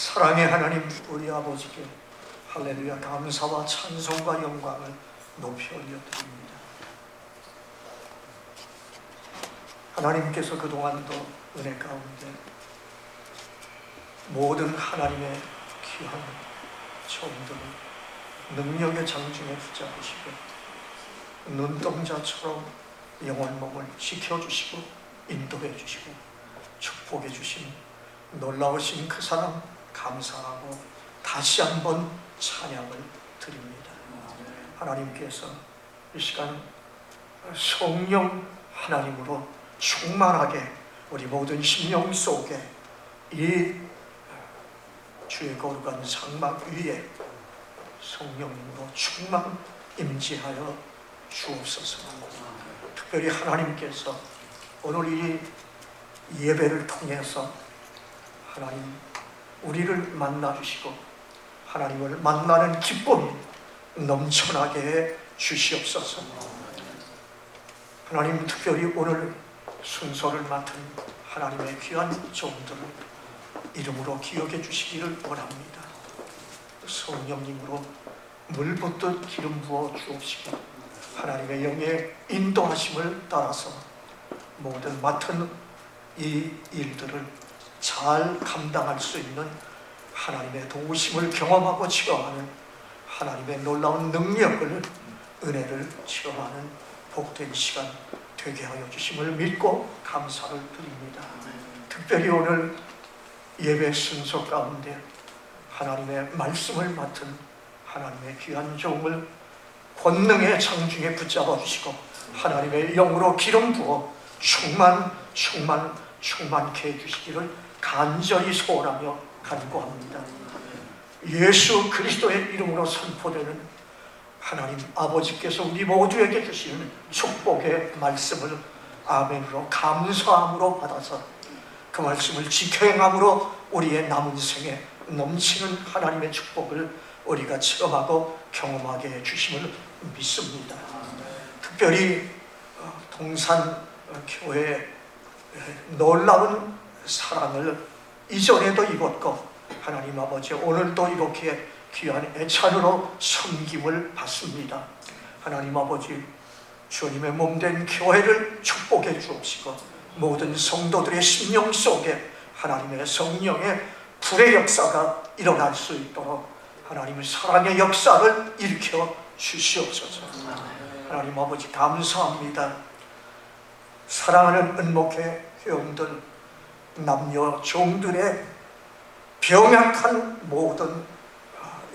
사랑의 하나님 우리 아버지께 할렐루야 감사와 찬송과 영광을 높이 올려드립니다. 하나님께서 그동안도 은혜 가운데 모든 하나님의 귀한 종들을 능력의 장중에 붙잡으시고 눈동자처럼 영원 몸을 지켜주시고 인도해 주시고 축복해 주신 놀라우신 그 사랑 감사하고 다시 한번 찬양을 드립니다. 하나님께서 이 시간 성령 하나님으로 충만하게 우리 모든 심령 속에 이 주의 거룩한 장막 위에 성령으로 충만 임재하여 주옵소서. 특별히 하나님께서 오늘 이 예배를 통해서 하나님 우리를 만나 주시고 하나님을 만나는 기쁨이 넘쳐나게 해 주시옵소서. 하나님 특별히 오늘 순서를 맡은 하나님의 귀한 종들을 이름으로 기억해 주시기를 원합니다. 성령님으로 물 붓듯 기름 부어 주옵시고 하나님의 영의 인도하심을 따라서 모든 맡은 이 일들을 잘 감당할 수 있는 하나님의 도우심을 경험하고 체험하는 하나님의 놀라운 능력을 은혜를 체험하는 복된 시간 되게 하여 주심을 믿고 감사를 드립니다. 특별히 오늘 예배 순서 가운데 하나님의 말씀을 맡은 하나님의 귀한 종을 권능의 장중에 붙잡아 주시고 하나님의 영으로 기름 부어 충만 충만 충만케 해 주시기를 간절히 소원하며 간구합니다. 예수 그리스도의 이름으로 선포되는 하나님 아버지께서 우리 모두에게 주시는 축복의 말씀을 아멘으로 감사함으로 받아서 그 말씀을 지켜행함으로 우리의 남은 생에 넘치는 하나님의 축복을 우리가 체험하고 경험하게 해 주심을 믿습니다. 특별히 어, 동산 어, 교회 놀라운 사랑을 이전에도 입었고 하나님 아버지 오늘도 이렇게 귀한 애찬으로 섬김을 받습니다. 하나님 아버지 주님의 몸된 교회를 축복해 주옵시고 모든 성도들의 심령 속에 하나님의 성령의 불의 역사가 일어날 수 있도록 하나님의 사랑의 역사를 일으켜 주시옵소서. 하나님 아버지 감사합니다. 사랑하는 은목회 회원들 남녀 종들의 병약한 모든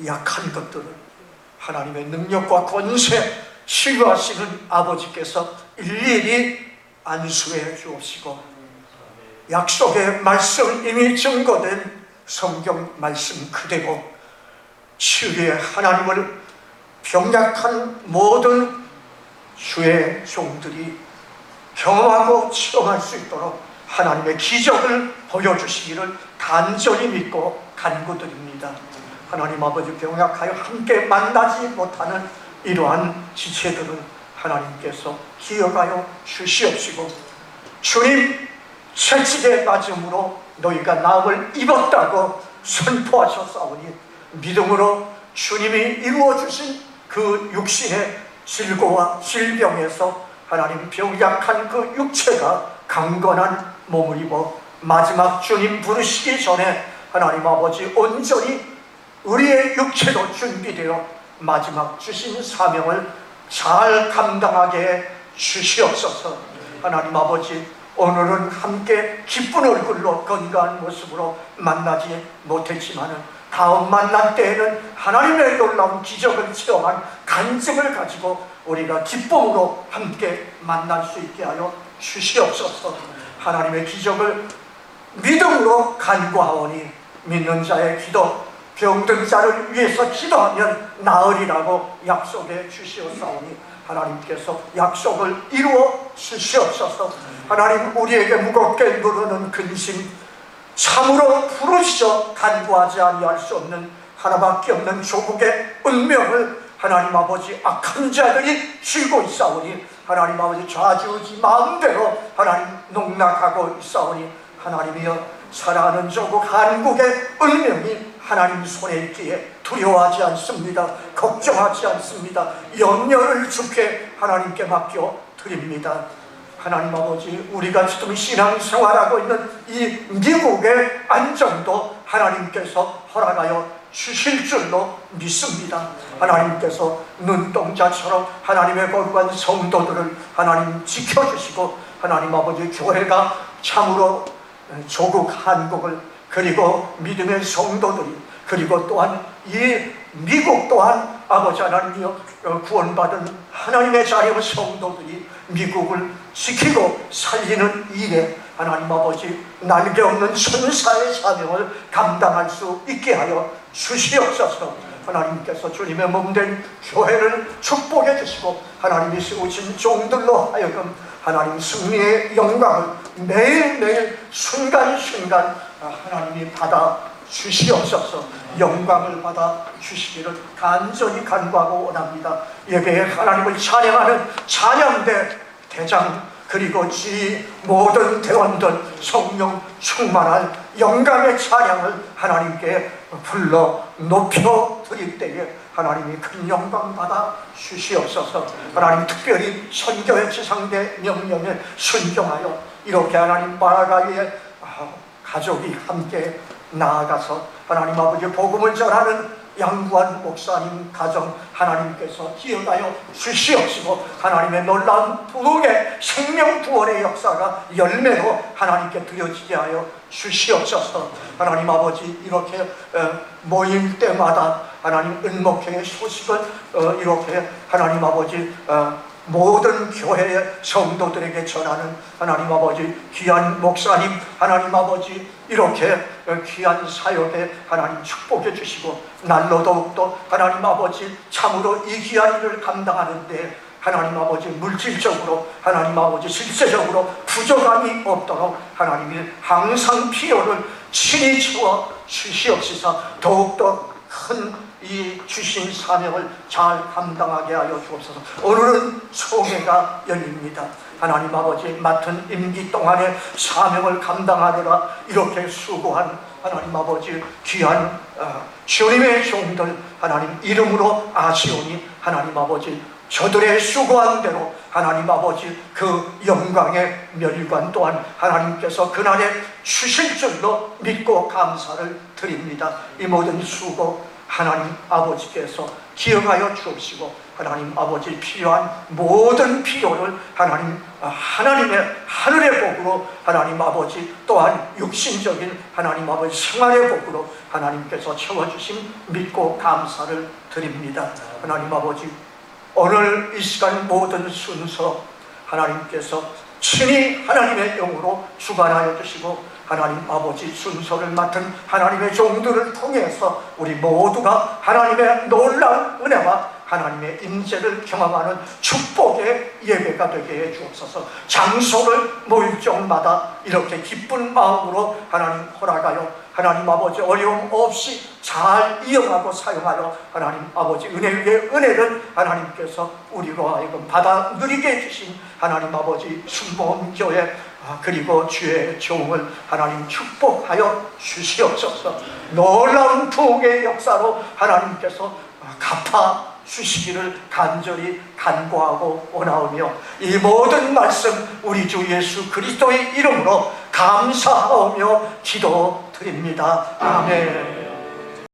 약한 것들을 하나님의 능력과 권세 치유하시는 아버지께서 일일이 안수해 주옵시고 약속의 말씀 이미 증거된 성경 말씀 그대로 치유의 하나님을 병약한 모든 주의 종들이 경험하고 체험할 수 있도록 하나님의 기적을 보여주시기를 간절히 믿고 간구드립니다. 하나님 아버지 병약하여 함께 만나지 못하는 이러한 지체들은 하나님께서 기억하여 주시옵시고 주님 채찍에 맞음으로 너희가 나음을 입었다고 선포하셨사오니 믿음으로 주님이 이루어 주신 그 육신의 질고와 질병에서 하나님 병약한 그 육체가 강건한 몸을 입어 마지막 주님 부르시기 전에 하나님 아버지 온전히 우리의 육체도 준비되어 마지막 주신 사명을 잘 감당하게 주시옵소서. 하나님 아버지 오늘은 함께 기쁜 얼굴로 건강한 모습으로 만나지 못했지만 다음 만날 때에는 하나님의 놀라운 기적을 체험한 간증을 가지고 우리가 기쁨으로 함께 만날 수 있게 하여 주시옵소서 하나님의 기적을 믿음으로 간구하오니 믿는 자의 기도 병든 자를 위해서 기도하면 나으리라고 약속해 주시옵사오니 하나님께서 약속을 이루어 주시옵소서. 하나님 우리에게 무겁게 누르는 근심 참으로 부르시어 간구하지 아니할 수 없는 하나밖에 없는 조국의 운명을 하나님 아버지 악한 자들이 쥐고 있사오니 하나님 아버지 좌지우지 마음대로 하나님 농락하고 있사오니 하나님이여 사랑하는 조국 한국의 운명이 하나님 손에 있기에 두려워하지 않습니다. 걱정하지 않습니다. 염려를 주께 하나님께 맡겨 드립니다. 하나님 아버지 우리가 지금 신앙생활하고 있는 이 미국의 안정도 하나님께서 허락하여 주실 줄로 믿습니다. 하나님께서 눈동자처럼 하나님의 거룩한 성도들을 하나님 지켜주시고 하나님 아버지 교회가 참으로 조국 한국을 그리고 믿음의 성도들이 그리고 또한 이 미국 또한 아버지 하나님이여 어, 구원받은 하나님의 자녀 성도들이 미국을 지키고 살리는 일에 하나님 아버지 날개 없는 천사의 사명을 감당할 수 있게 하여 주시옵소서 하나님께서 주님의 몸된 교회를 축복해 주시고 하나님이 세우신 종들로 하여금 하나님 승리의 영광을 매일매일 순간순간 하나님이 받아 주시옵소서. 영광을 받아 주시기를 간절히 간구하고 원합니다. 예배에 하나님을 찬양하는 찬양대 대장 그리고 지 모든 대원들 성령 충만할 영광의 찬양을 하나님께 불러 높여 드릴 때에 하나님이 큰 영광 받아 주시옵소서. 하나님 특별히 선교의 지상대 명령에 순종하여 이렇게 하나님 마라가이의 아, 가족이 함께 나아가서 하나님 아버지 복음을 전하는 양구한 목사님 가정 하나님께서 기억하여 주시옵시고 하나님의 놀라운 부흥의 생명 부활의 역사가 열매로 하나님께 드려지게 하여 주시옵소서. 하나님 아버지 이렇게 어, 모임 때마다 하나님 은목회의 소식을 어, 이렇게 하나님 아버지 어, 모든 교회의 성도들에게 전하는 하나님 아버지 귀한 목사님 하나님 아버지 이렇게 귀한 사역에 하나님 축복해 주시고 날로 더욱더 하나님 아버지 참으로 이 귀한 일을 감당하는데 하나님 아버지 물질적으로 하나님 아버지 실제적으로 부족함이 없도록 하나님이 항상 필요를 친히 채워 주시옵시사 더욱더 큰 이 주신 사명을 잘 감당하게 하여 주옵소서. 오늘은 소개가 열립니다. 하나님 아버지 맡은 임기 동안에 사명을 감당하느라 이렇게 수고한 하나님 아버지 귀한 어, 주님의 종들 하나님 이름으로 아시오니 하나님 아버지 저들의 수고한 대로 하나님 아버지 그 영광의 멸관 또한 하나님께서 그날에 주실 줄로 믿고 감사를 드립니다. 이 모든 수고 하나님 아버지께서 기억하여 주옵시고 하나님 아버지 필요한 모든 필요를 하나님 아, 하나님의 하늘의 복으로 하나님 아버지 또한 육신적인 하나님 아버지 생활의 복으로 하나님께서 채워주심 믿고 감사를 드립니다. 하나님 아버지 오늘 이 시간 모든 순서 하나님께서 친히 하나님의 영으로 주관하여 주시고 하나님 아버지 순서를 맡은 하나님의 종들을 통해서 우리 모두가 하나님의 놀라운 은혜와 하나님의 임재를 경험하는 축복의 예배가 되게 해 주옵소서. 장소를 모일 적마다 이렇게 기쁜 마음으로 하나님 하나님 아버지 어려움 없이 잘 이용하고 사용하여 하나님 아버지 은혜 위에 은혜를 하나님께서 우리로 하여금 받아 누리게 해주신 하나님 아버지 순복음교회 아, 그리고 주의 종을 하나님 축복하여 주시옵소서. 놀라운 부흥의 역사로 하나님께서 갚아 주시기를 간절히 간구하고 원하오며 이 모든 말씀 우리 주 예수 그리스도의 이름으로 감사하며 기도 드립니다. 아멘.